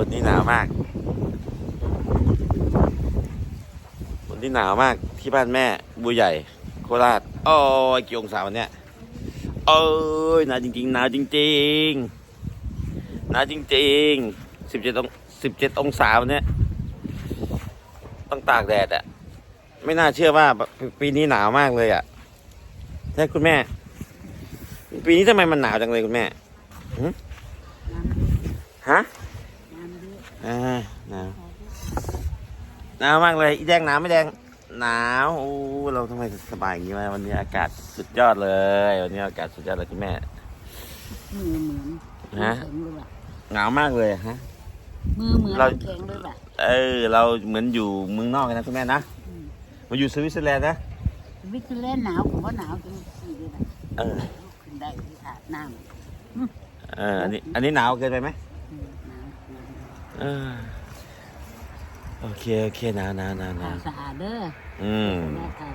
วันนี้หนาวมาก วันนี้หนาวมากที่บ้านแม่บัวใหญ่ โคราชโอ้ยกี่องศาวันเนี้ยเอ้ยหนาวจริงๆหนาวจริงๆหนาวจริงๆสิบเจ็ดองสิบเจ็ดองศาวันเนี้ยต้องตากแดดอะไม่น่าเชื่อว่าปีนี้หนาวมากเลยอะใช่คุณแม่ ปีนี้ทำไมมันหนาวจังเลยคุณแม่หึฮะ อ่าหนาวหนาวมากเลยอีแดงหนาวไม่แดงหนาวโอ้เราทำไมสบายอย่างนี้วะวันนี้อากาศสุดยอดเลย วันนี้อากาศสุดยอดเลยคุณแม่มือเหมือนฮะแข็งเลยว่ะหนาวมากเลยฮะมือเหมือนเราแข็งเลยว่ะเออ เราเหมือนอยู่เมืองนอกเลยนะคุณแม่นะอืมมาอยู่สวิตเซอร์แลนด์นะวิทย์เล่นหนาวผมว่าหนาวจนขี่เลยนะเออลุกขึ้นได้ที่อาบน้ำเอออันนี้อันนี้หนาวเกินไปไหม โอเค โอเคหนาวหนาวหนาวหนาวสะอาดเด้ออืม สะอาดเด้อ